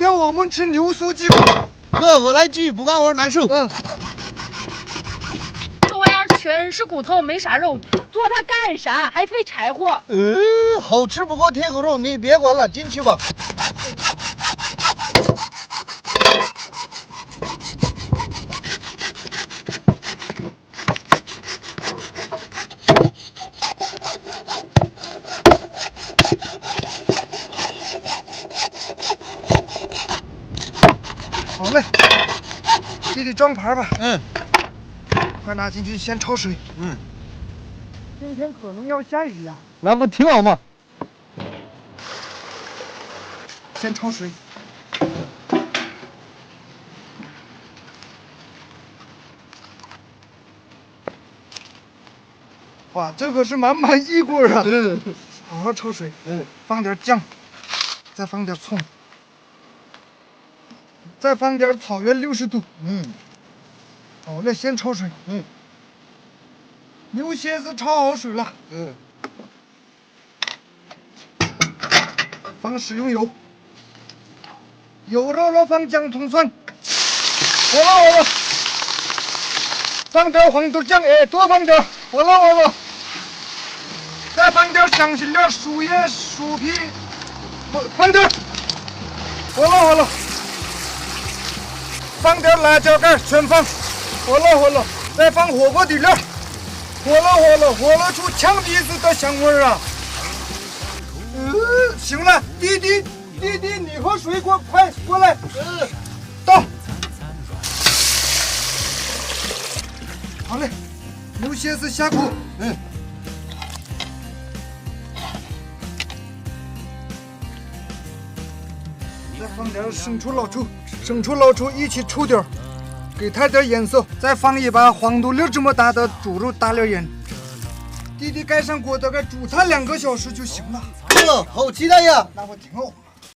天我们吃牛酥鸡。哥，我来锯，不干活难受。嗯，这玩意儿全是骨头，没啥肉，做它干啥？还费柴火。嗯，好吃不过贴口肉，你别管了，进去吧。好嘞，弟弟装盘吧，嗯快拿进去先焯水。嗯，今天可能要下雨啊、那不挺好吗？先焯水。哇，这可是满满一锅啊！对好好焯水，嗯，放点酱，再放点葱，再放点草原六十度。嗯。好嘞，先焯水。嗯。牛蝎子焯好水了，嗯，放食用油，油热了放姜葱蒜，火了火了，放点黄豆酱，哎，多放点，火了火了，再放点香辛料、树叶、树皮，放放点，火了火了，放点辣椒干，全放，火了火了，再放火锅底料。火了火了，火了出呛鼻子的香味儿啊！嗯，行了，弟弟，弟弟，你和水果快过来，嗯，到。好嘞，牛蝎子下锅，嗯，再放点生抽、老抽，生抽、老抽一起抽点儿，给它点颜色。再放一把黄豆粒这么大的猪肉大料盐。弟弟盖上锅，大概煮它两个小时就行了。哦，好期待呀！那我挺好。